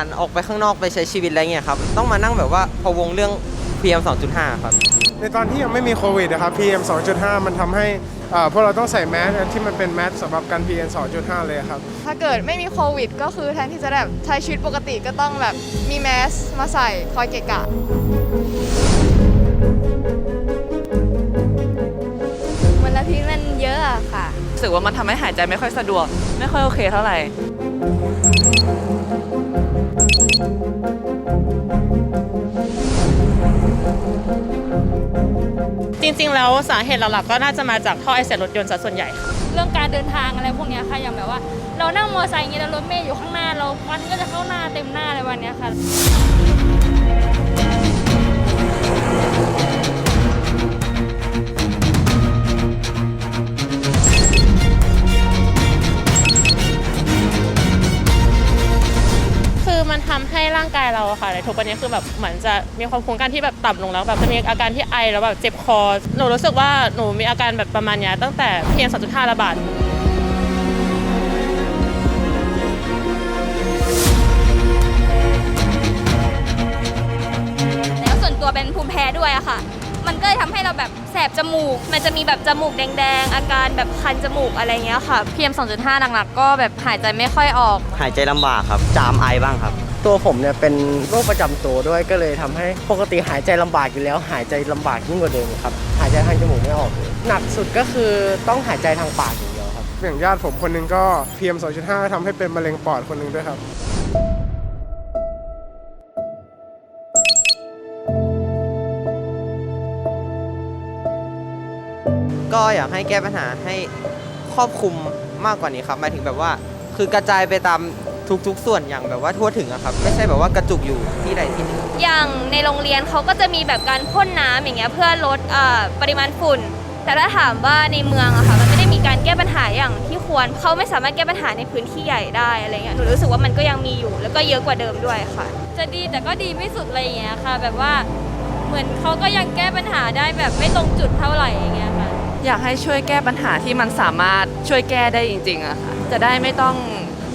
การออกไปข้างนอกไปใช้ชีวิตอะไรเงี้ยครับ ต้องมานั่งแบบว่าพะวงเรื่อง PM 2.5 ครับ ในตอนที่ยังไม่มีโควิดนะครับ PM 2.5 มันทำให้อ่าพวกเราต้องใส่แมสที่มันเป็นแมสสำหรับกัน PM 2.5 เลยครับ ถ้าเกิดไม่มีโควิด ก็คือแทนที่จะแบบใช้ชีวิตปกติก็ต้องแบบมีแมสมาใส่คอยเกะกะ มลพิษมันเยอะอะค่ะ รู้สึกว่ามันทำให้หายใจไม่ค่อยสะดวก ไม่ค่อยโอเคเท่าไหร่ จริงๆ แล้วสาเหตุหลักๆก็น่าจะมาจากท่อไอเสียรถยนต์ซะส่วนใหญ่ค่ะเรื่องการเดินทางอะไรพวกนี้ค่ะอย่างแบบว่า เรานั่งมอเตอร์ไซค์อย่างเงี้แล้วรถเมย์อยู่ข้างหน้าเราควันก็จะเข้าหน้าเต็มหน้าเลยวันนี้ค่ะ มันทำให้ร่างกายเราค่ะในทุกวันนี้คือแบบเหมือนจะมีความคุ้มกันที่แบบต่ำลงแล้วแบบจะมีอาการที่ไอแล้วแบบเจ็บคอ หนูรู้สึกว่าหนูมีอาการแบบประมาณนี้ตั้งแต่เพียง2.5ระบาดแล้วส่วนตัวเป็นภูมิแพ้ด้วยอะค่ะ ก็เลยทำให้เราแบบแสบจมูก มันจะมีแบบจมูกแดงๆ อาการแบบคันจมูกอะไรเงี้ยค่ะ PM 2.5 หนักๆ ก็แบบหายใจไม่ค่อยออก หายใจลำบากครับ จามไอบ้างครับ ตัวผมเนี่ยเป็นโรคประจำตัวด้วยก็เลยทำให้ปกติหายใจลำบากอยู่แล้ว หายใจลำบากยิ่งกว่าเดิมครับ หายใจทางจมูกไม่ออกเลยหนักสุดก็คือต้องหายใจทางปากอย่างเดียวครับ อย่างญาติผมคนหนึงก็ PM 2.5ทำให้เป็นมะเร็งปอดคนหนึงด้วยครับ ก็อยากให้แก้ปัญหาให้ครอบคลุมมากกว่านี้ครับหมายถึงแบบว่าคือกระจายไปตามทุกๆ ส่วนอย่างแบบว่าทั่วถึงอะครับ ไม่ใช่แบบว่ากระจุกอยู่ที่ใดที่หนึ่งอย่างในโรงเรียนเขาก็จะมีแบบการพ่นน้ำอย่างเงี้ยเพื่อลดเอ่อปริมาณฝุ่น แต่ถ้าถามว่าในเมืองอะค่ะมันไม่ได้มีการแก้ปัญหาอย่างที่ควรเขาไม่สามารถแก้ปัญหาในพื้นที่ใหญ่ได้อะไรเงี้ยหนูรู้สึกว่ามันก็ยังมีอยู่ แล้วก็เยอะกว่าเดิมด้วยค่ะ จะดีแต่ก็ดีไม่สุดอะไรอย่างเงี้ยค่ะ แบบว่าเหมือนเขาก็ยังแก้ปัญหาได้แบบไม่ตรงจุดเท่าไหร่อย่างเงี้ยค่ะ อยากให้ช่วยแก้ปัญหาที่มันสามารถช่วยแก้ได้จริงๆอะค่ะจะได้ไม่ต้อง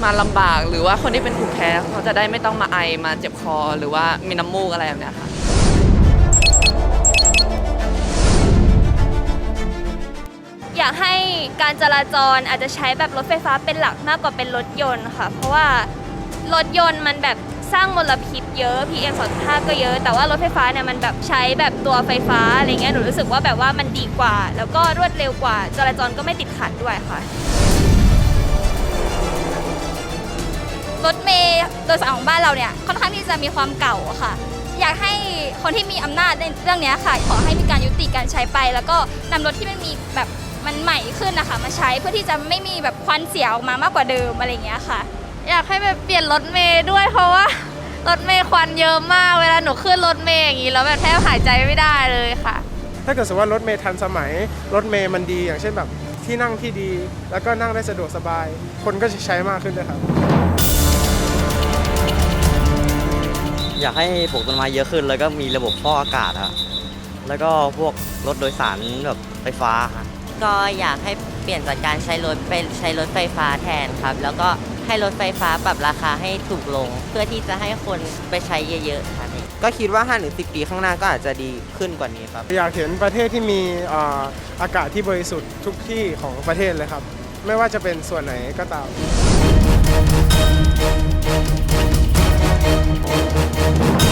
มาลำบากหรือว่าคนที่เป็นภูมิแพ้เขาจะได้ไม่ต้องมาไอมาเจ็บคอ หรือว่ามีน้ำมูกอะไรแบบเนี้ยค่ะ อยากให้การจราจรอาจจะใช้แบบรถไฟฟ้าเป็นหลักมากกว่าเป็นรถยนต์ค่ะ เพราะว่ารถยนต์มันแบบ สร้างมลพิษเยอะ PM 2.5 ก็เยอะ แต่ว่ารถไฟฟ้าเนี่ยมันแบบใช้แบบตัวไฟฟ้าอะไรเงี้ยหนูรู้สึกว่าแบบว่ามันดีกว่า แล้วก็รวดเร็วกว่าจราจรก็ไม่ติดขัดด้วยค่ะรถเมย์โดยสารของบ้านเราเนี่ยค่อนข้างที่จะมีความเก่าค่ะ อยากให้คนที่มีอำนาจในเรื่องเนี้ยค่ะ ขอให้มีการยุติการใช้ไป แล้วก็นำรถที่มันมีแบบมันใหม่ขึ้นนะคะ มาใช้เพื่อที่จะไม่มีแบบควันเสียออกมามากกว่าเดิมอะไรอย่างเงี้ยค่ะ อยากให้แบบเปลี่ยนรถเมย์ด้วยเพราะว่ารถเมย์ควันเยอะมากเวลาหนูขึ้นรถเมย์อย่างนี้แล้วแบบแทบหายใจไม่ได้เลยค่ะ ถ้าเกิดสมมติว่ารถเมล์ทันสมัย รถเมล์มันดีอย่างเช่นแบบที่นั่งที่ดี แล้วก็นั่งได้สะดวกสบาย คนก็จะใช้มากขึ้นด้วยครับ อยากให้ปลูกต้นไม้เยอะขึ้น แล้วก็มีระบบฟอกอากาศอะแล้วก็พวกรถโดยสารแบบไฟฟ้าฮะก็อยากให้เปลี่ยนจากการใช้รถเป็นใช้รถไฟฟ้าแทนครับ แล้วก็ ให้รถไฟฟ้าปรับราคาให้ถูกลง เพื่อที่จะให้คนไปใช้เยอะๆครับก็คิดว่า5-10ถึง10ปีข้างหน้าก็อาจจะดีขึ้นกว่านี้ครับ อยากเห็นประเทศที่มีอ่าอากาศที่บริสุทธิ์ทุกที่ของประเทศเลยครับ ไม่ว่าจะเป็นส่วนไหนก็ตามเ